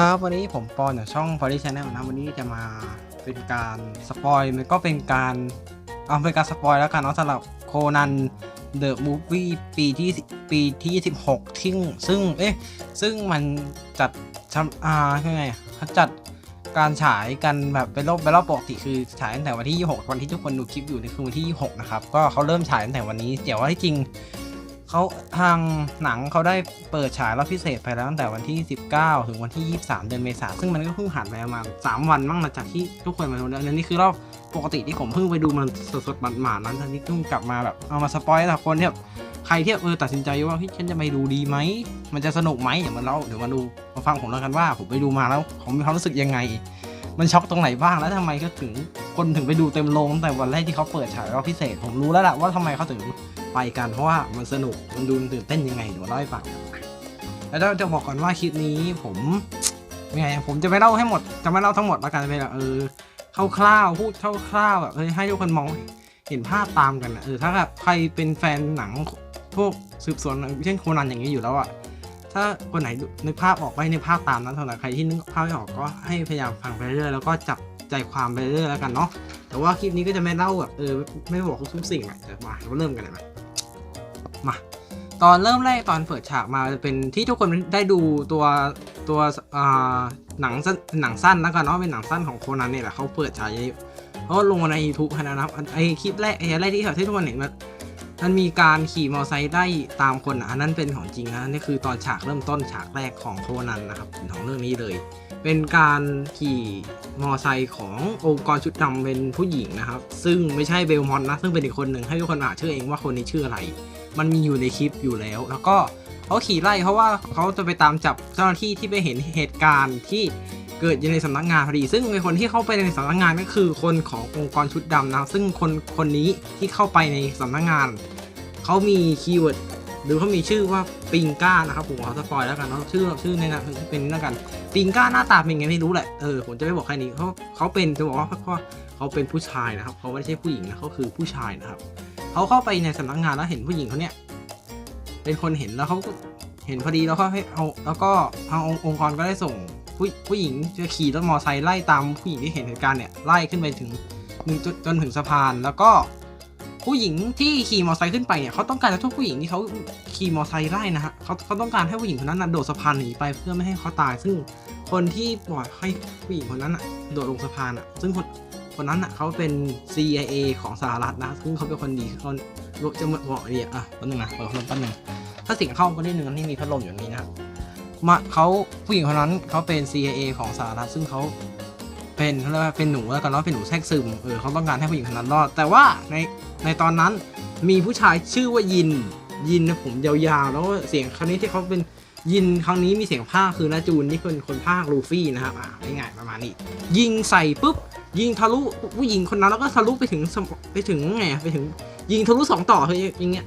ครับวันนี้ผมปอนจากช่อง p o l y Channel นะวันนี้จะมาเป็นการสปอยมันก็เป็นการเอาเป็นการสปอยแล้วกันเนาะสำหรับโคนันเดอะมูฟวี่ปีที่ปีที่ 16ที่ซึ่งเอ๊ะซึ่งมันจัดทำอ่ายังไงอะเขาจัดการฉายกันแบบเป็นรอบเป็นรอบปกติคือฉายตั้งแต่วันที่ 26 วันที่ทุกคนดูคลิปอยู่นี่คือวันที่ 26 นะครับ ก็เขาเริ่มฉายตั้งแต่วันนี้แต่ว่าที่จริง เขาทางหนังเขาได้เปิดฉายรอบพิเศษไปแล้วตั้งแต่วันที่ 19 ถึงวันที่ 23 เดือนเมษาซึ่งมันก็เพิ่งผ่านไปประมาณ3วันมั้งหลังจากที่ทุกคนมาดูแล้วนี่คือรอบปกติที่ผมเพิ่งไปดูมันสดๆหมาดๆนั้นทันทีเพิ่งกลับมาแบบเอามาสปอยล์แต่คนที่แบบใครที่เออตัดสินใจว่าเฮ้ยฉันจะไปดูดีไหม มันจะสนุกไหมเดี๋ยวมาเล่าเดี๋ยวมาดูมาฟังผมแล้วกันว่า ผมไปดูมาแล้วผมมีความรู้สึกยังไง มันช็อกตรงไหนบ้างแล้วทำไมก็ถึงคนถึงไปดูเต็มโรงตั้งแต่วันแรกที่เขาเปิดฉายรอบพิเศษ ผมรู้แล้วแหละว่าทำไมเขาถึง ไปกันเพราะว่ามันสนุกมันดูตื่นเต้นยังไงเดี๋ยวเล่าให้ฟังแล้วจะบอกก่อนว่าคลิปนี้ผมยังไงผมจะไม่เล่าให้หมดจะไม่เล่าทั้งหมดแล้วกันไปแบบเออคร่าวๆพูดคร่าวๆแบบเฮ้ยให้ทุกคนมองเห็นภาพตามกันนะเออถ้าแบบใครเป็นแฟนหนังพวกสืบสวนเช่นโคนันอย่างนี้อยู่แล้วอะถ้าคนไหนนึกภาพออกไปนึกภาพตามนั้นเท่านั้นใครที่นึกภาพไม่ออกก็ให้พยายามฟังไปเรื่อยแล้วก็จับใจความไปเรื่อยแล้วกันเนาะแต่ว่าคลิปนี้ก็จะไม่เล่าแบบเออไม่บอกทุกสิ่งอะแต่มาเราเริ่มกันเลยไหม มา ตอนเริ่มแรกตอนเปิดฉากมาจะเป็นที่ทุกคนได้ดูตัวตัวหนังสั้นหนังสั้นแล้วกันเนาะเป็นหนังสั้นของโคนันเนี่ยแหละเขาเปิดฉายเขาลงใน YouTube นะครับไอคลิปแรกไอแรกที่ที่ทุกคนเห็นมันมันมีการขี่มอเตอร์ไซค์ได้ตามคนอะอันนั้นเป็นของจริงนะนี่คือตอนฉากเริ่มต้นฉากแรกของโคนันนะครับของเรื่องนี้เลย เป็นการขี่มอเตอร์ไซค์ขององค์กรชุดดำเป็นผู้หญิงนะครับ ซึ่งไม่ใช่เบลมอนนะซึ่งเป็นอีกคนหนึ่งให้ทุกคนอ่านชื่อเองว่าคนนี้ชื่ออะไร มันมีอยู่ในคลิปอยู่แล้ว แล้วก็เขาขี่ไล่เพราะว่าเขาจะไปตามจับเจ้าหน้าที่ที่ไปเห็นเหตุการณ์ที่เกิดอยู่ในสำนักงานพอดี ซึ่งในคนที่เข้าไปในสำนักงานก็คือคนขององค์กรชุดดำนะ ซึ่งคนคนนี้ที่เข้าไปในสำนักงาน เขามีคีย์เวิร์ดหรือเขามีชื่อว่าปิงก้านะครับผมขอสปอยแล้วกันเนาะชื่อชื่อในนั้นเป็นนั่นกันปิงก้าหน้าตาเป็นไงไม่รู้แหละเออผมจะไม่บอกแค่นี้เขาเขาเป็นจะบอกว่าเพราะเขาเป็นผู้ชายนะครับเขาไม่ใช่ผู้หญิงนะเขาคือผู้ชายนะครับ เขาเข้าไปในสำนักงานแล้วเห็นผู้หญิงคนเนี้ยเป็นคนเห็นแล้วเขาก็เห็นพอดีแล้วก็ให้เอาแล้วก็ทางองค์กรก็ได้ส่งผู้ผู้หญิงจะขี่รถมอเตอร์ไซค์ไล่ตามผู้หญิงที่เห็นเหตุการณ์เนี่ยไล่ขึ้นไปถึงจนจนถึงสะพานแล้วก็ผู้หญิงที่ขี่มอเตอร์ไซค์ขึ้นไปเนี่ยเขาต้องการจะทุกผู้หญิงที่เขาขี่มอเตอร์ไซค์ไล่นะฮะเขาเขาต้องการให้ผู้หญิงคนนั้นนะโดดสะพานหนีไปเพื่อไม่ให้เขาตาย ซึ่งคนที่ปล่อยให้ผู้หญิงคนนั้นอะโดดลงสะพานอะซึ่งคน คนนั้นอะเขาเป็น CIA ของสหรัฐนะ ซึ่งเขาเป็นคนดีเขาจะหมาบอกดีอะแป๊บนึงนะเปิดพัดลมแป๊บนึงถ้าเสิ่งเข้าก็นิดนึงนี่มีพัดลมอยู่ตรงนี้นะมาเขาผู้หญิงคนนั้นเขาเป็น CIA ของสหรัฐซึ่งเขาเป็นเขาเรียกว่าเป็นหนูแล้วกันเนาะเป็นหนูแทรกซึมเออเขาต้องการให้ผู้หญิงคนนั้นรอด แต่ว่าในในตอนนั้นมีผู้ชายชื่อว่ายินยินนะผมยาวๆ แล้วเสียงครั้นี้ที่เขาเป็น ยินครั้งนี้มีเสียงภาคคือนาจูนที่เป็นคนภาคลูฟี่นะครับอ่าง่ายๆประมาณนี้ ยิงใส่ปุ๊บ ยิงทะลุผู้หญิงคนนั้นแล้วก็ทะลุไปถึงไปถึงไงไปถึง ยิงทะลุสองต่อคืออย่างเงี้ย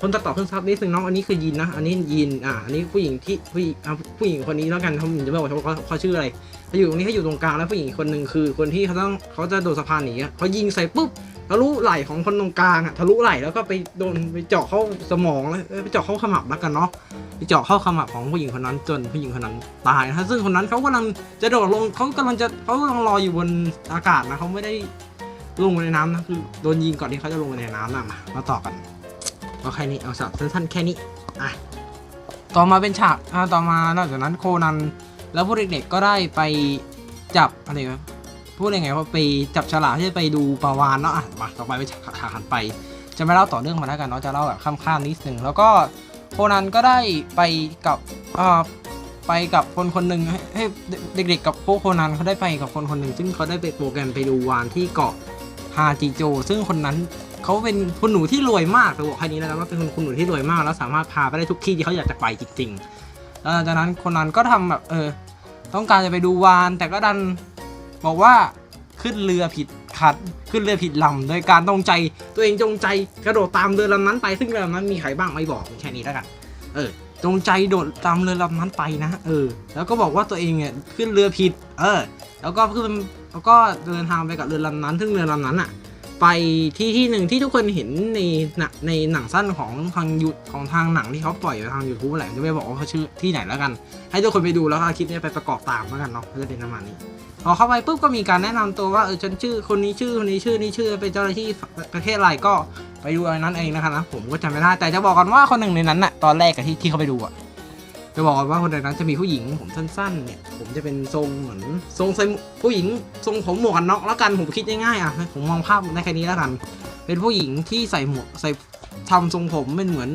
คนตัดต่อเครื่องซับนิดนึงน้องอันนี้คือยินนะ อันนี้ยินอ่าอันนี้ผู้หญิงที่ผู้อ่าผู้หญิงคนนี้แล้วกันเขาจะไม่บอกเขาเขาชื่ออะไรเขาอยู่ตรงนี้เขาอยู่ตรงกลางแล้วผู้หญิงคนหนึ่งคือ คนที่เขาต้องเขาจะโดดสะพานหนีอะเขายิงใส่ปุ๊บ ทะลุไหล่ของคนตรงกลางอะทะลุไหล่แล้วก็ไปโดนไปเจาะเข้าสมองแล้วเอ้ยไปเจาะเข้าขมับแล้วกันเนาะไปเจาะเข้าขมับของผู้หญิงคนนั้นจนผู้หญิงคนนั้นตายนะฮะซึ่งคนนั้นเขากำลังจะโดดลงเขากำลังจะเขากำลังรออยู่บนอากาศนะเขาไม่ได้ลงไปในน้ำนะคือโดนยิงก่อนที่เขาจะลงไปในน้ำนะมามาต่อกันก็แค่นี้เอาสับสั้นๆแค่นี้อะต่อมาเป็นฉากอ่าต่อมานอกจากนั้นโคนันแล้วพวกเด็กๆก็ได้ไปจับอะไรวะ พูดยังไงว่าไปจับฉลากที่จะไปดูปลาวานเนาะอะมาต่อไปไปฉากหันไป จะไม่เล่าต่อเนื่องมาแล้วกันเนาะจะเล่าแบบข้ามๆนิดนึงแล้วก็โคนันก็ได้ไปกับอ่าไปกับคนคนหนึ่งให้เด็กๆกับพวกโคนันเขาได้ไปกับคนคนหนึ่งซึ่งเขาได้ไปโปรแกรมไปดูวานที่เกาะฮาจิโจ ซึ่งคนนั้นเขาเป็นคุณหนูที่รวยมากจะบอกแค่นี้แล้วกันว่าเป็นคุณหนูที่รวยมาก แล้วสามารถพาไปได้ทุกที่ที่เขาอยากจะไปจริงๆแล้วจากนั้นคนนั้นก็ทำแบบเออต้องการจะไปดูวานแต่ก็ดัน บอกว่าขึ้นเรือผิดขัดขึ้นเรือผิดลำโดยการตรงใจตัวเองจงใจกระโดดตามเรือลำนั้นไป ซึ่งเรือลำนั้นมีใครบ้างไม่บอกแค่นี้แล้วกัน เออจงใจโดดตามเรือลำนั้นไปนะ เออ แล้วก็บอกว่าตัวเองเนี่ยขึ้นเรือผิด เออ แล้วก็ขึ้นแล้วก็เดินทางไปกับเรือลำนั้น ซึ่งเรือลำนั้นอะ ไปที่ที่หนึ่งที่ทุกคนเห็นในหนังในหนังสั้นของทางยูของทางหนังที่เขาปล่อยทาง YouTube แหละจะไม่บอกว่าเขาชื่อที่ไหนแล้วกัน ให้ทุกคนไปดูแล้วก็คลิปนี้ไปประกอบตามแล้วกันเนาะก็จะเป็นประมาณนี้ พอเข้าไปปุ๊บก็มีการแนะนำตัวว่าเออฉันชื่อคนนี้ชื่อคนนี้ชื่อนี้ชื่อเป็นเจ้าหน้าที่ประเทศอะไรก็ไปดูอันนั้นเองนะครับนะผมก็จำไม่ได้แต่จะบอกกันว่าคนหนึ่งในนั้นน่ะตอนแรกอะที่ที่เขาไปดูอะจะบอกกันว่าคนในนั้นจะมีผู้หญิงผมสั้นๆเนี่ยผมจะเป็นทรงเหมือนทรงใส่ผู้หญิงทรงผมหมวกกันน็อกแล้วกันผมคิดง่ายๆอะผมมองภาพได้แค่นี้แล้วกัน เป็นผู้หญิงที่ใส่หมวกใส่ทำทรงผมเป็นเหมือน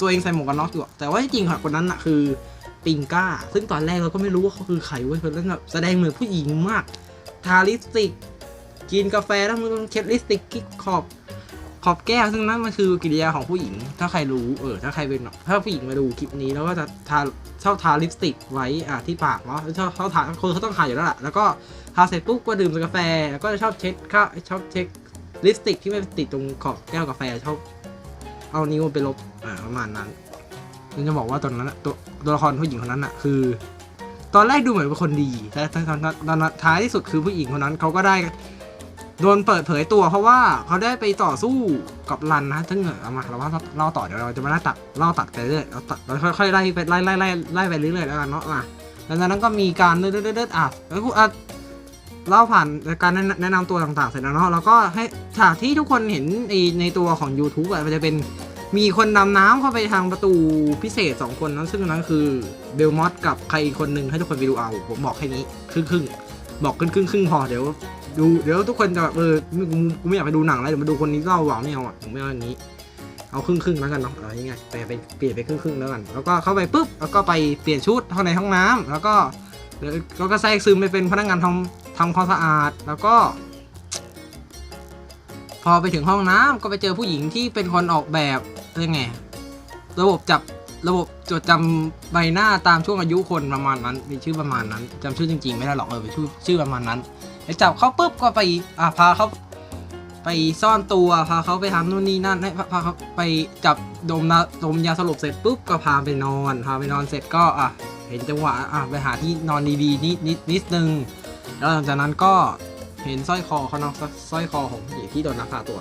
ตัวเองใส่หมวกกันน็อกอยู่แต่ว่าจริงค่ะคนนั้นอะคือ ปิงก้า ซึ่งตอนแรกเราก็ไม่รู้ว่าเขาคือใครเว้ยคนนั้นแบบแสดงเหมือนผู้หญิงมาก ทาลิปสติก กินกาแฟแล้วมันเช็ดลิปสติกที่ขอบขอบแก้ว ซึ่งนั่นมันคือกิริยาของผู้หญิง ถ้าใครรู้เออถ้าใครเป็นถ้าผู้หญิงมาดูคลิปนี้แล้วก็จะทาชอบทาลิปสติกไว้อะที่ปากเนาะชอบชอบทาคนเขาต้องทาอยู่แล้วล่ะแล้วก็ทาเสร็จปุ๊บก็ดื่มกาแฟแล้วก็ชอบเช็ดข้าวชอบเช็ดลิปสติกที่ไมันติดตรงขอบแก้วกาแฟชอบเอานิ้วไปลบอ่าประมาณนั้น ฉันจะบอกว่าตอนนั้นอะตัวตัวละครผู้หญิงคนนั้นอะคือ ตอนแรกดูเหมือนเป็นคนดีแต่ตอนตอนตอนท้ายที่สุดคือผู้หญิงคนนั้นเขาก็ได้โดนเปิดเผยตัว เพราะว่าเขาได้ไปต่อสู้กับรันนะซึ่งเอามาเราว่าเล่าต่อเดี๋ยวเราจะมาไล่ตัดเล่าตัดไปเรื่อยเราตัดเราค่อยๆไล่ไปไล่ไล่ไล่ไล่ไปเรื่อยๆแล้วกันเนาะอะหลังจากนั้นก็มีการเดินเดินเดินอะแล้วกูอะเล่าผ่านการแนะนะนำตัวต่างๆเสร็จแล้วเนาะแล้วก็ให้ฉากที่ทุกคนเห็นในในตัวของ YouTube อะมันจะเป็น มีคนดำน้ำเข้าไปทางประตูพิเศษ 2 คนนั้นซึ่งนนั้นคือเบลมอสกับใครอีกคนหนึ่งให้ทุกคนไปดูเอา ผมบอกแค่นี้ครึ่งครึ่งบอกครึ่งครึ่งครึ่งพอเดี๋ยวดูเดี๋ยวทุกคนจะแบบเออกูไม่อยากไปดูหนังแล้วเดี๋ยวมาดูคนนี้เล่าหวังไม่เอาอะผมไม่เอาอย่างนี้ เอาครึ่งครึ่งแล้วกันเนาะเอาง่ายๆไปไปเปลี่ยนไปครึ่งครึ่งแล้วกัน แล้วก็เข้าไปปุ๊บแล้วก็ไปเปลี่ยนชุดเข้าในห้องน้ำแล้วก็แล้วก็แทรกซึมไปเป็นพนักงานทำทำความสะอาดแล้วก็พอไปถึงห้องน้ำก็ไปเจอผู้หญิงที่เป็นคนออกแบบ เรื่องไง ระบบจับระบบจดจำใบหน้าตามช่วงอายุคนประมาณนั้น มีชื่อประมาณนั้นจำชื่อจริงๆ ไม่ได้หรอกเออเป็นชื่อชื่อประมาณนั้นไปจับเขาปุ๊บก็ไปอ่าพาเขาไปซ่อนตัวพาเขาไปทำนู่นนี่นั่นให้พาพาเขาไปจับดมนาดมยาสลบเสร็จปุ๊บก็พาไปนอนพาไปนอนเสร็จก็อะเห็นจังหวะอะไปหาที่นอนดีๆนิดนิดนิดนึงแล้วหลังจากนั้นก็เห็นสร้อยคอเขาเนาะสร้อยคอของผู้หญิงที่โดนลักพาตัว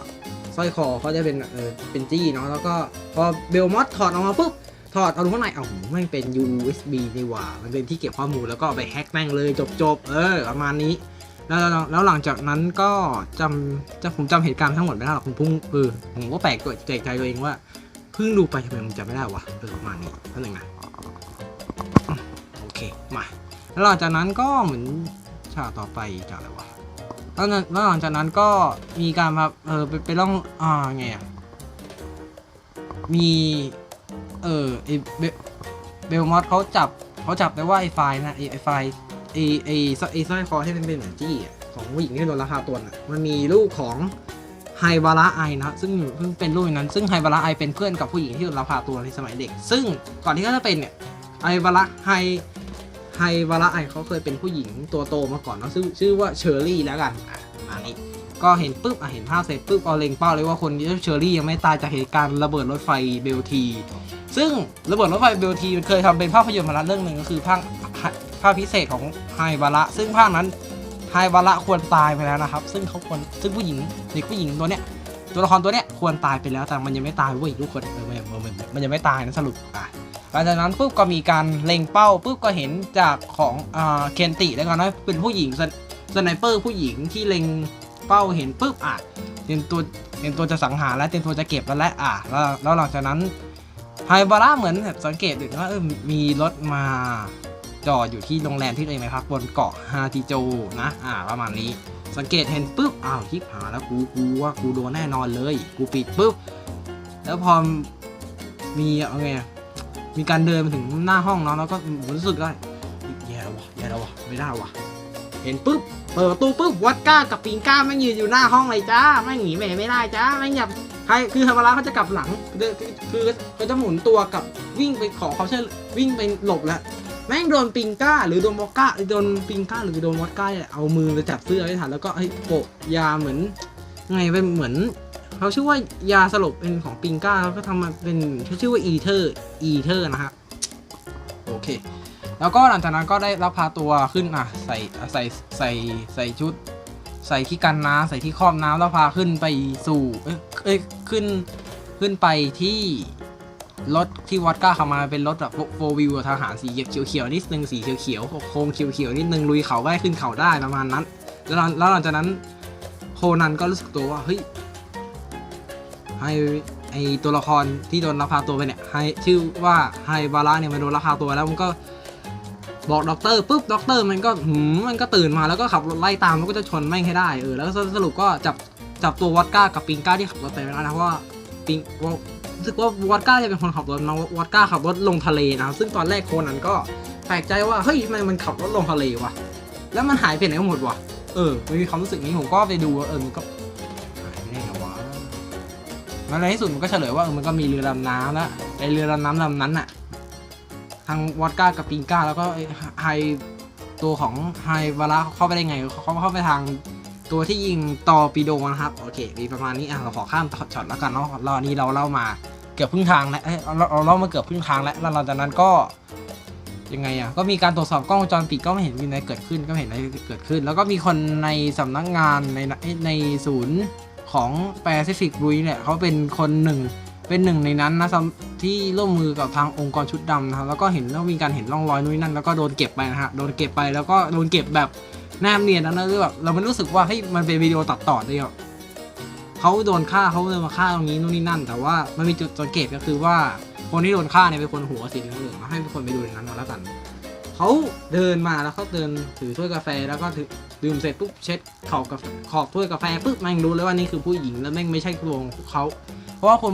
สร้อยคอเขาจะเป็นเออเป็นจี้เนาะแล้วก็พอเบลมอสถอดออกมาปุ๊บถอดเอาดูข้างในเอ้าไม่เป็น USB นี่หว่า มันเป็นที่เก็บข้อมูลแล้วก็ไปแฮ็กแม่งเลยจบจบๆเออประมาณนี้แล้วแล้วแล้วหลังจากนั้นก็จำจะผมจำเหตุการณ์ทั้งหมดไม่ได้หรอกผมพุ่งเออผมก็แปลกตัวแปลกใจตัวเองว่าเพิ่งดูไปทำไมผมจำไม่ได้วะเออประมาณนี้นั่นเองนะโอเคมาแล้วหลังจากนั้นก็เหมือนฉากต่อไปจากอะไรวะ แล้วนั้นหลังจากนั้นก็มีการมาเออไปไปล่องอ่าไงอะมีเออไอเบลมอสเขาจับเขาจับได้ว่าไอไฟนะไอไอไฟไอไอสร้อไอสร้อยคอที่มันเป็นเหมือนจี้อะของผู้หญิงที่โดนราคาตัวน่ะมันมีลูกของไฮบาระไอนะซึ่งเพิ่งเป็นลูกนั้นซึ่งไฮบาระไอเป็นเพื่อนกับผู้หญิงที่โดนราคาตัวในสมัยเด็ก ซึ่งก่อนที่เขาจะเป็นเนี่ยไฮบาระไฮ ไฮวาระไอเขาเคยเป็นผู้หญิงตัวโตมาก่อนเนอะชื่อชื่อว่าเชอร์รี่แล้วกันอะประมาณนี้ก็เห็นปุ๊บอะเห็นภาพเสร็จปุ๊บเอาเล็งเป้าเลยว่าคนเชอร์รี่ยังไม่ตายจากเหตุการณ์ระเบิดรถไฟเบลที ซึ่งระเบิดรถไฟเบลทีมันเคยทำเป็นภาพยนตร์มาแล้วเรื่องหนึ่งก็คือภาคภาคพิเศษของไฮวาระซึ่งภาคนั้นไฮวาระควรตายไปแล้วนะครับ ซึ่งเขาควรซึ่งผู้หญิงเด็กผู้หญิงตัวเนี้ยตัวละครตัวเนี้ยควรตายไปแล้วแต่มันยังไม่ตายเว้ยทุกคนมันมันมันมันยังไม่ตายนะสรุปอะ ลังจากนั้นปุ๊บก็มีการเล็งเป้าปุ๊บก็เห็นจากของอ่าเคนติแล้วกันนะเป็นผู้หญิงสไนเปอร์ผู้หญิงที่เล็งเป้าเห็นปุ๊บอะเตรียมตัวเตรียมตัวจะสังหารและเตรียมตัวจะเก็บแล้วแหละอะแล้วแล้วหลังจากนั้นไฮบาร่าเหมือนแบบสังเกตดูว่าเออมีรถมาจอดอยู่ที่โรงแรมที่ตัวเองไปพักบนเกาะฮาติโจนะอ่าประมาณนี้ สังเกตเห็นปุ๊บอ้าวคิดหาแล้วกูกูว่ากูโดนแน่นอนเลย กูปิดปุ๊บแล้วพอมีเอาไง มีการเดินมาถึงหน้าห้องเนาะแล้วก็รู้สึกได้แย่แล้ววะแย่แล้ววะไม่ได้วะเห็นปุ๊บเปิดประตูปุ๊บวัดก้ากับปิงก้าแม่งยืนอยู่หน้าห้องเลยจ้าแม่งหนีไปไหนไม่ได้จ้าแม่งหยับใครคือธรรมราเขาจะกลับหลังคือคือเขาจะหมุนตัวกับวิ่งไปขอเขาเช่วิ่งไปหลบแล้วแม่งโดนปิงก้า หรือโดนวอดก้าหรือโดนปิงก้าหรือโดนวอดก้าเนี่ยเอามือไปจับเสื้อไว้ทันแล้วก็เฮ้ยโปะยาเหมือนไงเป็นเหมือน เขาชื่อว่ายาสลบเป็นของปิงก้าเขาก็ทำมาเป็นชื่อว่าอีเทอร์อีเทอร์นะฮะโอเค แล้วก็หลังจากนั้นก็ได้รับพาตัวขึ้นอะใส่ใส่ใส่ใส่ชุด ใส่ที่กันน้ำใส่ที่ครอบน้ำแล้วพาขึ้นไปสู่เอ้ยขึ้นขึ้นไปที่รถที่วอดก้าขับมาเป็นรถแบบโฟวิวทหารสีเขียวเขียวๆนิดนึงสีเขียวเขียวๆโค้งเขียวเขียวๆนิดนึงลุยเขาได้ขึ้นเขาได้ประมาณนั้น แล้วหลังแล้วหลังจากนั้นโคนันก็รู้สึกตัวว่าเฮ้ย ให้ไอตัวละครที่โดนลักพาตัวไปเนี่ยให้ชื่อว่าไฮบาระเนี่ยมันโดนลักพาตัวแล้วมันก็บอกด็อกเตอร์ปุ๊บด็อกเตอร์มันก็หืมมันก็ตื่นมาแล้วก็ขับรถไล่ตามแล้วก็จะชนแม่งให้ได้เออแล้วสรุปก็จับจับตัววอดก้ากับปิงก้าที่ขับรถไปแล้วนะเพราะว่าปิงรู้สึกว่าวอดก้าจะเป็นคนขับรถมาวอดก้าขับรถลงทะเลนะครับซึ่งตอนแรกโคนันก็แปลกใจว่าเฮ้ยทำไมมันขับรถลงทะเลวะแล้วมันหายไปไหนหมดวะเออมีความรู้สึกนี้ผมก็ไปดูเออมันก็ แล้วในที่สุดมันก็เฉลยว่าเออมันก็มีเรือดำน้ำแล้วไอเรือดำน้ำลำนั้นอะทางวอดก้ากับปิงก้า แล้วก็ไฮตัวของไฮวาระเข้าไปได้ไงเขาเข้าไปทางตัวที่ยิงตอปิโดนะครับ โอเค มีประมาณนี้อะเราขอข้ามช็อตแล้วกันเนาะรอบนี้เราเล่ามาเกือบครึ่งทางแล้วเราเล่ามาเกือบครึ่งทางแล้วแล้วหลังจากนั้นก็ยังไงอะก็มีการตรวจสอบกล้องวงจรปิดก็ไม่เห็นมีอะไรเกิดขึ้นก็เห็นอะไรเกิดขึ้น แล้วก็มีคนในสำนักงานในในศูนย์ ของแปซิฟิกบุยเนี่ยเขาเป็นคนหนึ่งเป็นหนึ่งในนั้นนะที่ร่วมมือกับทางองค์กรชุดดำนะครับแล้วก็เห็นแล้วมีการเห็นร่องรอยนู่นนั่นแล้วก็โดนเก็บไปนะฮะโดนเก็บไปแล้วก็โดนเก็บแบบแนบเนียนนะนะคือแบบเราไม่รู้สึกว่าเฮ้ยมันเป็นวิดีโอตัดต่อเลยอะเขาโดนฆ่าเขาเลยมาฆ่าตรงนี้นู่นนี่นั่น แต่ว่ามันมีจุดสังเกตก็คือว่าคนที่โดนฆ่าเนี่ยเป็นคนหัวสีเหลืองให้คนไปดูในนั้นเอาแล้วกัน เขาเดินมาแล้วเขาเดินถือถ้วยกาแฟแล้วก็ถือดื่มเสร็จปุ๊บเช็ดขอบกับขอบถ้วยกาแฟปุ๊บแม่งรู้เลยว่านี่คือผู้หญิงแล้วแม่งไม่ใช่ตัวของเขาเพราะว่าคน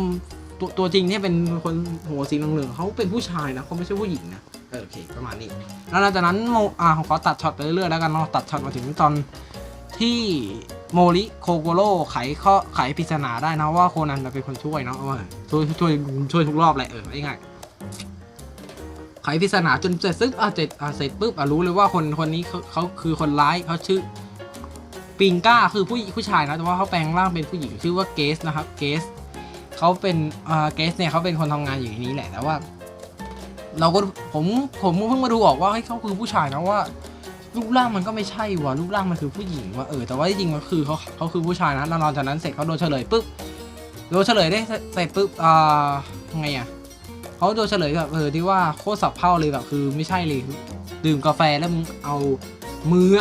ตัวตัวจริงเนี่ยเป็นคนหัวสีเหลืองๆเขาเป็นผู้ชายนะเขาไม่ใช่ผู้หญิงนะเออโอเคประมาณนี้ แล้วหลังจากนั้นโมอ่าผมขอตัดช็อตไปเรื่อยๆแล้วกันเนาะตัดช็อตมาถึงตอนที่โมริโคโกโร่ไขข้อไขปริศนาได้นะว่าโคนันเป็นคนช่วยเนาะช่วยช่วยช่วยทุกรอบเลยเออง่าย ไขปริศนาจนเสร็จซึ่งอะเสร็จอะเสร็จปุ๊บอะรู้เลยว่าคนคนนี้เขาเขาคือคนร้ายเขาชื่อปิงก้าคือผู้ผู้ชายนะแต่ว่าเขาแปลงร่างเป็นผู้หญิงชื่อว่าเกสนะครับเกสเขาเป็นอ่าเกสเนี่ยเขาเป็นคนทำงานอยู่ในนี้แหละแต่ว่า เราก็ผมผมเพิ่งมาดูออกว่าเฮ้ยเขาคือผู้ชายนะว่ารูปร่างมันก็ไม่ใช่ว่ะรูปร่างมันคือผู้หญิงว่ะเออแต่ว่าจริงมันคือเขาเขาคือผู้ชายนะแล้วหลังจากนั้นเสร็จเขาโดนเฉลยปุ๊บโดนเฉลยได้เสร็จปุ๊บอ่าไงอะ เขาโดนเฉลยแบบเออที่ว่าโคตรสับเพ่าเลยแบบคือไม่ใช่เลยดื่มกาแฟแล้วมึงเอามือ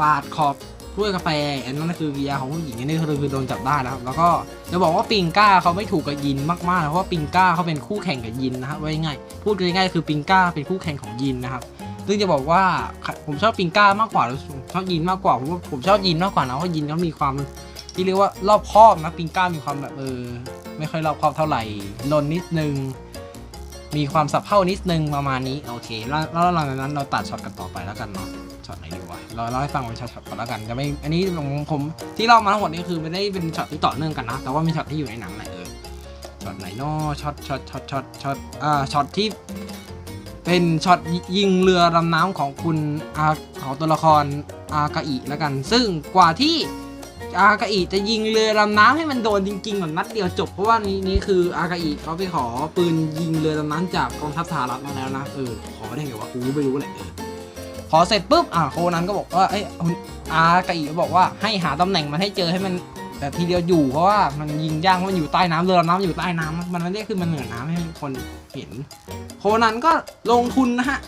ปาดขอบถ้วยกาแฟอันนั้นคือกิริยาของผู้หญิงอันนี้คือคือโดนจับได้แล้วครับแล้วก็จะบอกว่าปิงก้าเขาไม่ถูกกับยินมากๆนะเพราะว่าปิงก้าเขาเป็นคู่แข่งกับยินนะครับไว้ง่ายพูดง่ายๆคือปิงก้าเป็นคู่แข่งของยินนะครับซึ่งจะบอกว่าผมชอบปิงก้ามากกว่าชอบยินมากกว่าผมว่าผมชอบยินมากกว่านะเพราะยินเขามีความ ที่เรียกว่ารอบครอบนะปิงก้ามีความแบบเออไม่ค่อยรอบครอบเท่าไหร่ลนนิดนึง มีความสับเพ่านิดนึงประมาณนี้โอเค แล้วแล้วหลังจากนั้นเราตัดช็อตกันต่อไปแล้วกันเนาะช็อตไหนดีวะเราเล่าให้ฟังเป็นช็อตๆก่อนแล้วกันจะไม่อันนี้ผมผมที่เล่ามาทั้งหมดนี่คือไม่ได้เป็นช็อตที่ต่อเนื่องกันนะแต่ว่ามีช็อตที่อยู่ในหนังแหละเออช็อตไหนเนาะช็อตช็อตช็อตช็อตช็อตอ่าช็อตที่เป็นช็อตยิงเรือดำน้ำของคุณอาของตัวละครอากาอิแล้วกัน ซึ่งกว่าที่ อากาอิจะยิงเรือดำน้ำให้มันโดนจริงๆแบบนัดเดียวจบเพราะว่านี้นี่คืออากาอิเขาไปขอปืนยิงเรือดำน้ำจากกองทัพสหรัฐมาแล้วนะเออขอได้ไงวะกูไม่รู้แหละเออขอเสร็จปุ๊บอะโคนันก็บอกว่าเอ้อากาอิก็บอกว่าให้หาตำแหน่งมันให้เจอให้มันแบบทีเดียวอยู่เพราะว่ามันยิงยากเพราะมันอยู่ใต้น้ำเรือดำน้ำอยู่ใต้น้ำมันไม่ได้ขึ้นมาเหนือน้ำให้คนเห็น โคนันก็ลงทุนนะฮะ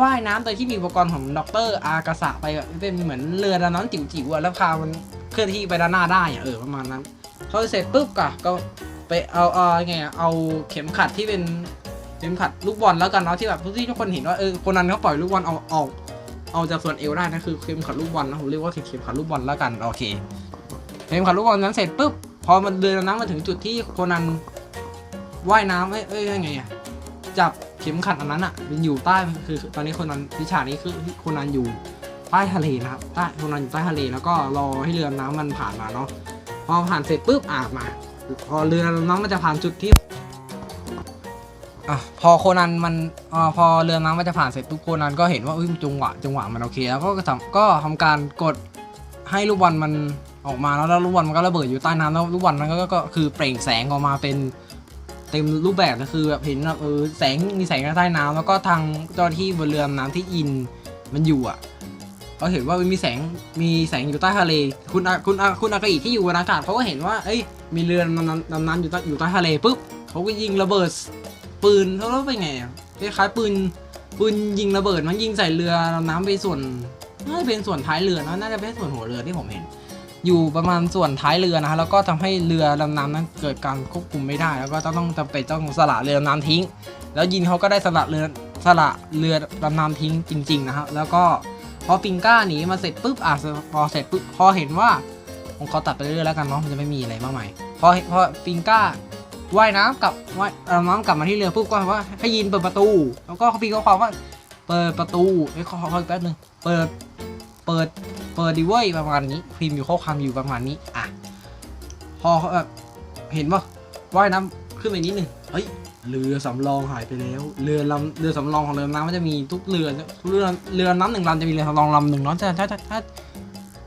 ว่ายน้ำโดยที่มีอุปกรณ์ของด็อกเตอร์อากาสะไปแบบเป็นเหมือนเรือดำน้ำจิ๋วๆอะแล้วพามัน เคลื่อนที่ไปด้านหน้าได้เออประมาณนั้นเขาเสร็จปุ๊บก็ก็ไปเอาเอาไงเอาเข็มขัดที่เป็นเข็มขัดลูกบอลแล้วกันเนาะที่แบบที่ทุกคนเห็นว่าเออคนนั้นเขาปล่อยลูกบอลเอาออกเอาจากส่วนเอวได้นะคือเข็มขัดลูกบอลนะผมเรียกว่าเข็มขัดลูกบอลแล้วกันโอเคเข็มขัดลูกบอลนั้นเสร็จปุ๊บพอมันเรือดำน้ำมาถึงจุดที่โคนันว่ายน้ำเอ้ยเอ้ยยังไงอะจับเข็มขัดอันนั้นอะมันอยู่ใต้คือตอนนี้คนนั้นวิชานี้คือคนนั้นอยู่ ใต้ทะเลนะครับใต้คนนั้นอยู่ใต้ทะเลแล้วก็รอให้เรือน้ำมันผ่านมาเนาะพอผ่านเสร็จปุ๊บอ่ามา พอเรือน้ำมันจะผ่านจุดที่อะพอโคนันมันอ่าพอเรือน้ำมันจะผ่านเสร็จปุ๊บโคนันก็เห็นว่าอุ้ยจังหวะจังหวะมันโอเคแล้วก็ทำก็ทำการกดให้ลูกบอลมันออกมาแล้วแล้วลูกบอลมันก็ระเบิดอยู่ใต้น้ำแล้วลูกบอลมันก็ก็คือเปล่งแสงออกมาเป็นเต็มรูปแบบก็คือแบบเห็นแบบเออแสงมีแสงใต้น้ำแล้วก็ทางเจ้าที่บนเรือน้ำที่อินมันอยู่อะ เขาเห็นว่ามีแสงมีแสงอยู่ใต้ทะเล คุณอาคุณอาคุณอากาอิที่อยู่บนอากาศเขาก็เห็นว่าเอ้ยมีเรือดำน้ำดำน้ำอยู่ใต้อยู่ใต้ทะเลปุ๊บเขาก็ยิงระเบิดปืนเขาแล้วเป็นไงคล้ายๆปืนปืนยิงระเบิดมันยิงใส่เรือดำน้ำไปส่วนน่าจะเป็นส่วนท้ายเรือนะน่าจะเป็นส่วนหัวเรือที่ผมเห็น อยู่ประมาณส่วนท้ายเรือนะฮะแล้วก็ทำให้เรือดำน้ำนั้นเกิดการควบคุมไม่ได้ แล้วก็ต้องจำเป็นต้องสละเรือดำน้ำทิ้ง แล้วยินเขาก็ได้สละเรือสละเรือดำน้ำทิ้งจริง ๆ นะครับแล้วก็ พอปิงก้าหนีมาเสร็จปุ๊บอะพอเสร็จปุ๊บพอเห็นว่าผมขอตัดไปเรื่อยๆแล้วกันเนาะมันจะไม่มีอะไรมากมายพอพอปิงก้าว่ายน้ำกลับว่ายเอาน้ำกลับมาที่เรือปุ๊บก็ว่าให้ยินเปิดประตู แล้วก็เขาพิงข้อความว่า เปิดประตูเอ้ยขอขออีกแป๊บนึงเปิดเปิดเปิดดีเว้ยประมาณนี้พิมพ์อยู่ข้อความอยู่ประมาณนี้อะพอเขาแบบเห็นว่าว่ายน้ำขึ้นไปนิดนึงเฮ้ย เรือสำรองหายไปแล้ว เรือลำเรือสำรองของเรือน้ำมันจะมีทุกเรือเรือเรือน้ำหนึ่งลำจะมีเรือสำรองลำหนึ่งเนาะถ้าถ้าถ้าถ้า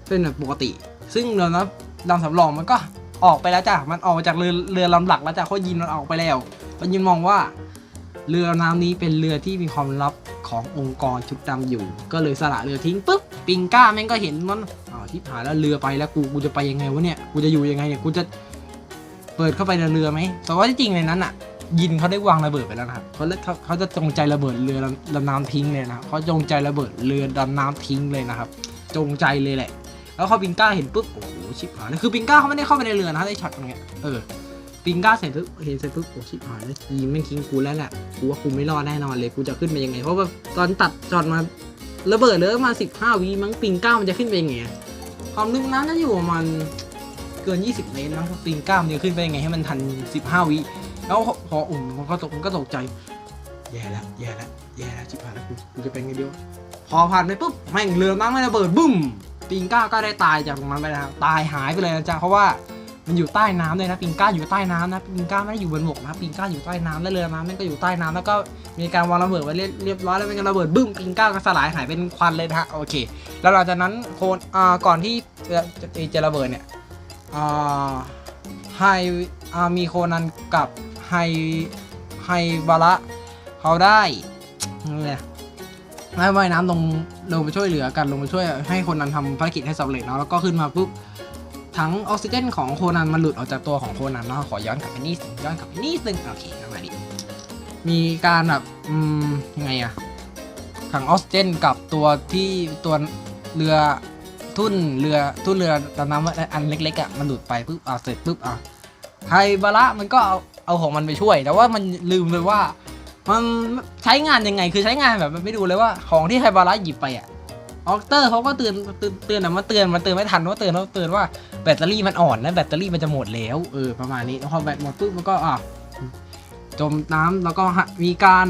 เป็นแบบปกติ ซึ่งเรือน้ำลำสำรองมันก็ออกไปแล้วจ้ะมันออกมาจากเรือเรือลำหลักแล้วจ้ะเขายินมันออกไปแล้วเขายินมองว่า เรือน้ำนี้เป็นเรือที่มีความลับขององค์กรชุดดำอยู่ ก็เลยสละเรือทิ้งปุ๊บปิงก้าแม่งก็เห็นมันอ้าวทิพหายแล้วเรือไปแล้วกูกูจะไปยังไงวะเนี่ยกูจะอยู่ยังไงเนี่ยกูจะเปิดเข้าไปในเรือไหมแต่ว่าที่จริงในนั้นอะ ยินเขาได้วางระเบิดไปแล้วนะครับเขาเขาเขาจะจงใจระเบิดเรือดำน้ำทิ้งเลยนะเขาจงใจระเบิดเรือดำน้ำทิ้งเลยนะครับ จงใจเลยแหละ แล้วเขาปิงก้าเห็นปุ๊บโอ้โหชิบหายเลยคือปิงก้าเขาไม่ได้เข้าไปในเรือนะได้ช็อตตรงเนี้ยเออปิงก้าเสร็จปุ๊บเห็นเสร็จปุ๊บโอ้ชิบหายแล้วยิงไม่งทิ้งกูแล้วแหละกูว่ากูไม่รอดแน่นอนเลยกูจะขึ้นไปยังไง เพราะว่าตอนตัดช็อตมาระเบิดเหลือมาสิบห้าวิมั้งปิงก้ามันจะขึ้นไปยังไงความลึกน้ำน่าจะอยู่ประมาณเกิน 20 เมตรมั้งปิงก้ามันจะขึ้นไปยังไงให้มันทัน 15 วิ แล้วพออุ่นมันก็ตกมันก็ตกใจ แย่แล้ว แย่แล้ว แย่แล้วชิบหายแล้วกูกูจะเป็นไงเดียว พอผ่านไปปุ๊บแม่งเรือน้ำไม่ระเบิดบึ้มปิงก้าก็ได้ตายจากตรงนั้นไปนะครับตายหายไปเลยนะจ๊ะเพราะว่ามันอยู่ใต้น้ำเลยนะปิงก้าอยู่ใต้น้ำนะปิงก้าไม่ได้อยู่บนบกนะปิงก้าอยู่ใต้น้ำและเรือน้ำแม่งก็อยู่ใต้น้ำแล้วก็มีการวางระเบิดไว้เรียบร้อยแล้วเป็นการระเบิดบึ้มปิงก้าก็สลายหายเป็นควันเลยนะฮะโอเค แล้วหลังจากนั้นโคนอ่าก่อนที่จะจะจะระเบิดเนี่ยอ่าไฮอ่ามีโคนันกับ ไฮไฮบาระเขาได้เนี่ยให้ว่ายน้ำลงลงไปช่วยเหลือกันลงไปช่วยให้คนนั้นทำภารกิจให้สำเร็จเนาะแล้วก็ขึ้นมาปุ๊บถังออกซิเจนของโคนันมันหลุดออกจากตัวของโคนันเนาะขอย้อนกลับไปนิดนึงย้อนกลับไปนิดนึงโอเคมาดิมีการแบบอืมยังไงอะถังออกซิเจนกับตัวที่ตัวเรือทุ่นเรือทุ่นเรือดำน้ำอันเล็กๆอะมันหลุดไปปุ๊บอะเสร็จปุ๊บอะไฮบาระมันก็เอา เอาของมันไปช่วย แต่ว่ามันลืมเลยว่า มันใช้งานยังไงคือใช้งานแบบมันไม่ดูเลยว่าของที่ไฮบาระหยิบไปอะออกเตอร์เขาก็เตือนเตือนเตือนแต่มันเตือนมันเตือนไม่ทันว่าเตือนว่าเตือนว่าแบตเตอรี่มันอ่อนแล้วแบตเตอรี่มันจะหมดแล้วเออประมาณนี้พอแบตหมดปุ๊บมันก็อะจมน้ำแล้วก็มีการ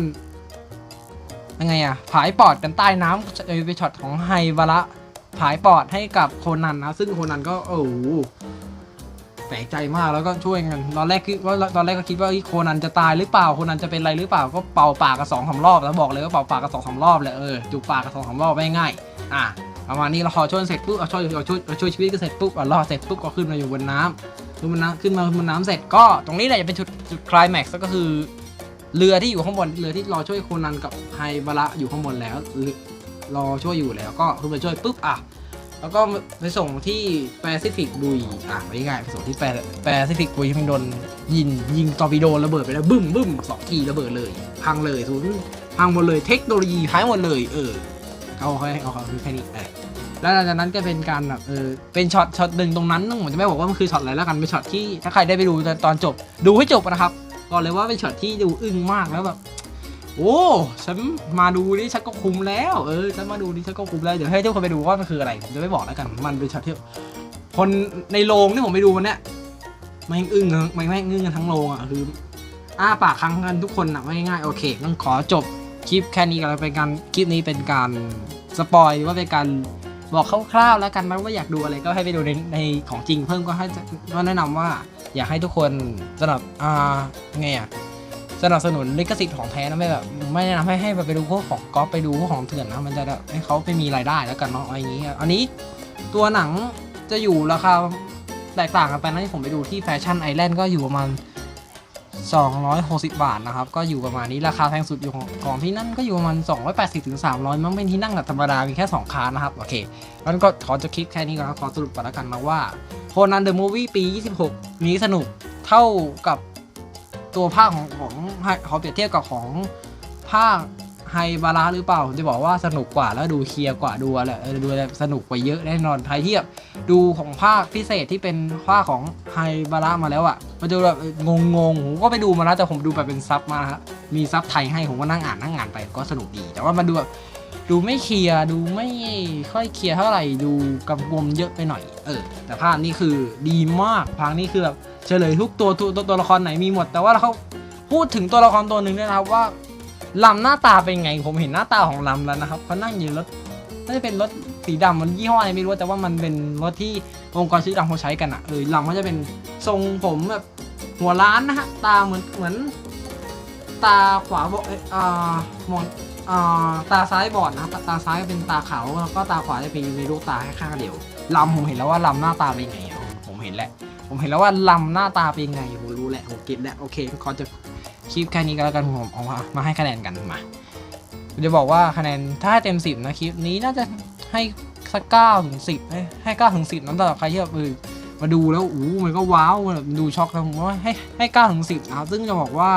ยังไงอะผายปอดกันใต้น้ำไปช็อตของไฮบาระผายปอดให้กับโคนันนะ ซึ่งโคนันก็โอ้ แปลกใจมากแล้วก็ช่วยกันตอนแรกคิดว่าตอนแรกก็คิดว่าเฮ้โคนันจะตายหรือเปล่าโคนันจะเป็นอะไรหรือเปล่าก็เป่าปากกันสองสารอบแล้วบอกเลยว่าเป่าปากกันสองสารอบเลยเออจุกปากกันสองสารอบไม่ง่ายอะประมาณนี้เราพอช่วยเสร็จปุ๊บเอาช่วยเอาช่วยเอาช่วยชีวิตก็เสร็จปุ๊บอะรอดเสร็จปุ๊บก็ขึ้นมาอยู่บนน้ำขึ้นบนน้ำขึ้นมาบนน้ำเสร็จก็ตรงนี้แหละจะเป็นจุดจุดคลายแม็กซ์ก็คือเรือที่อยู่ข้างบนเรือที่รอช่วยโคนันกับไฮบาระอยู่ข้างบนแล้วรอรอช่วยอยู่แล้วก็ขึ้นมาช่วยปุ๊บอะ แล้วก็ไปส่งที่แปซิฟิกบุยอะไม่ง่ายไปส่งที่แปแปซิฟิกบุยที่มันโดนยิงยิงตอร์ปิโดระเบิดไปแล้วบึ้มบึ้มสองทีระเบิดเลย พังเลยศูนย์พังหมดเลยเทคโนโลยีหายหมดเลย เออเอาแค่เอาแค่นี้เออแล้วหลังจากนั้นก็เป็นการแบบเออเป็นช็อตช็อตหนึ่งตรงนั้นผมจะไม่บอกว่ามันคือช็อตอะไรแล้วกันเป็นช็อตที่ถ้าใครได้ไปดูตอนจบ ดูให้จบนะครับบอกเลยว่าเป็นช็อตที่ดูอึ้งมากแล้วแบบ โอ้ฉันมาดูนี่ฉันก็คุ้มแล้ว เออฉันมาดูนี่ฉันก็คุ้มแล้วเดี๋ยวให้ทุกคนไปดูว่ามันคืออะไรผมจะไม่บอกแล้วกันมันเป็นช็อตที่คนในโรงที่ผมไปดูวันเนี้ยม่งอึ้งกันแม่งแม่งอึ้งกันทั้งโรงอะคืออ้าปากค้างกันทุกคนอะไม่ง่ายๆโอเคต้องขอจบคลิปแค่นี้กันเป็นการคลิปนี้เป็นการสปอยว่าเป็นการบอกคร่าวๆแล้วกันนะว่าอยากดูอะไรก็ให้ไปดูในในของจริงเพิ่มก็ให้ก็แนะนำว่าอยากให้ทุกคนสำหรับอ่าไงอะ สนับสนุนลิขสิทธิ์ของแท้นะไม่แบบไม่แนะนำให้ให้ไปดูพวกของก๊อปไปดูพวกของเถื่อนนะมันจะแบบให้เขาไปมีรายได้แล้วกันเนาะอะไรอย่างนี้ อันนี้ตัวหนังจะอยู่ราคาแตกต่างกันไปนะที่ผมไปดูที่แฟชั่นไอแลนด์ก็อยู่ประมาณ 260 บาทนะครับ ก็อยู่ประมาณนี้ราคาแพงสุดอยู่ของของที่นั่นก็อยู่ประมาณ 280ถึง300 มั้งเป็นที่นั่งแบบธรรมดา มีแค่ 2คานนะครับ โอเคงั้นก็ขอจะคลิปแค่นี้ก่อนขอสรุปก่อนล้วกันนะว่าโคนันเดอะมูฟวี่ปี 26 นี้สนุกเท่ากับตัวภาคของของ ขอเปรียบเทียบกับของภาคไฮบาราหรือเปล่าผมจะบอกว่าสนุกกว่าแล้วดูเคลียร์กว่าดูอะไรดูอะไรสนุกกว่าเยอะแน่นอนใครที่แบดูของภาคพิเศษที่เป็นภาคของไฮบารามาแล้วอะ่ะมันจะแบบงงงๆผมก็ไปดูมาแล้วแต่ผมดูแบบเป็นซับมาฮะมีซับไทยให้ผมก็นั่งอ่านนั่งอ่านไปก็สนุกดี แต่ว่ามันดูแบบดูไม่เคลียร์ดูไม่ค่อยเคลียร์เท่าไหร่ดูกำกวมเยอะไปหน่อย เออ แต่ภาคนี้คือดีมากภาคนี้คือแบบเฉลยทุกตัวตัวตัวตัวละครไหนมีหมด แต่ว่าเขา พูดถึงตัวละครตัวหนึ่งด้วยนะครับว่าลำหน้าตาเป็นไง ผมเห็นหน้าตาของลำแล้วนะครับเขานั่งอยู่รถน่าจะเป็นรถสีดำมันยี่ห้ออะไรไม่รู้แต่ว่ามันเป็นรถที่องค์กรชื่อดังเขาใช้กันอะเออลำเขาจะเป็นทรงผมแบบหัวล้านนะฮะตาเหมือนเหมือน ตาขวาบอดเอยอ่ามองอ่าตาซ้ายบอดนะครับตาซ้ายเป็นตาขาวแล้วก็ตาขวาจะเป็นมีลูกตาแค่ข้างเดียวลำผมเห็นแล้วว่าลำหน้าตาเป็นไงผมเห็นแล้วผมเห็นแล้วว่าลำหน้าตาเป็นไงผมรู้แหละผมเก็บแล้วโอเคขอจะ คลิปแค่นี้ก็แล้วกันผมเอามามาให้คะแนนกันมาจะบอกว่าคะแนนถ้าเต็มสิบนะคลิปนี้น่าจะให้สักเก้าถึงสิบให้เก้าถึงสิบนั้นสำหรับใครที่แบบเออมาดูแล้วอู้มันก็ว้าวมันแบบดูช็อกนะผมว่าให้ให้เก้าถึงสิบนะซึ่งจะบอกว่า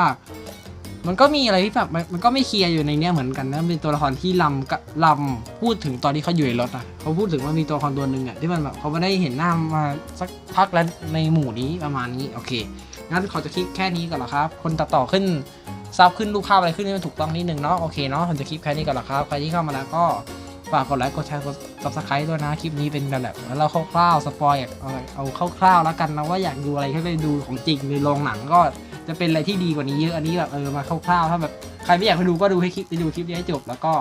มันก็มีอะไรที่แบบมันก็ไม่เคลียร์อยู่ในเนี้ยเหมือนกันนะเป็นตัวละครที่ลำลำพูดถึงตอนที่เขาอยู่ในรถอะเขาพูดถึงว่ามีตัวละครตัวหนึ่งอะที่มันแบบเขาไม่ได้เห็นหน้ามาสักพักแล้วในหมู่นี้ประมาณนี้โอเค งั้นเขอจะคลิปแค่นี้ก่อนละครับ คนตัดต่อขึ้นซับขึ้นรูปภาพอะไรขึ้นให้มันถูกต้องนิดนึงเนาะโอเคเนาะผมจะคลิปแค่นี้ก่อนละครับ ใครที่เข้ามาแล้วก็ฝากกดไลค์กดแชร์กด subscribe ด้วยนะ คลิปนี้เป็นแบบแล้วเราคร่าวๆสปอยเอาเอาคร่าวๆแล้วกันนะว่าอยากดูอะไรให้ไปดูของจริงในโรงหนังก็จะเป็นอะไรที่ดีกว่านี้เยอะอันนี้แบบเออมาคร่าวๆถ้าแบบใครไม่อยากไปดูก็ดูให้คลิปไปดูคลิปนี้ให้จบแล้วก็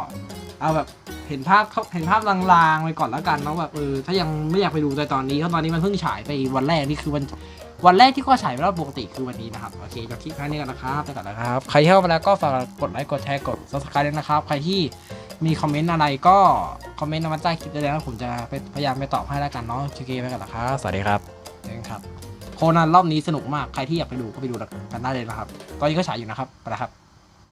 เอาแบบเห็นภาพเห็นภาพลางๆไปก่อนแล้วกันเนาะแบบเออถ้ายังไม่อยากไปดูแต่ตอนนี้เพราะตอนนี้มันเพิ่งฉายไปวันแรกนี่คือวัน วันแรกที่ก็ฉายไปแล้วปกติคือวันนี้นะครับ โอเคจะคลิปแค่นี้กันนะครับไปก่อนนะครับ ใครที่เข้ามาแล้วก็ฝากกดไลค์กดแชร์กด subscribe ด้วยนะครับ ใครที่มีคอมเมนต์อะไรก็ คอมเมนต์มาใต้คลิปได้เลยนะผมจะไปพยายามไปตอบให้แล้วกันเนาะโอเคไปก่อนนะครับสวัสดีครับเจอกันครับโคนันรอบนี้สนุกมากใครที่อยากไปดูก็ไปดูกันได้เลยนะครับ ตอนนี้ก็ฉายอยู่นะครับไปแล้วครับ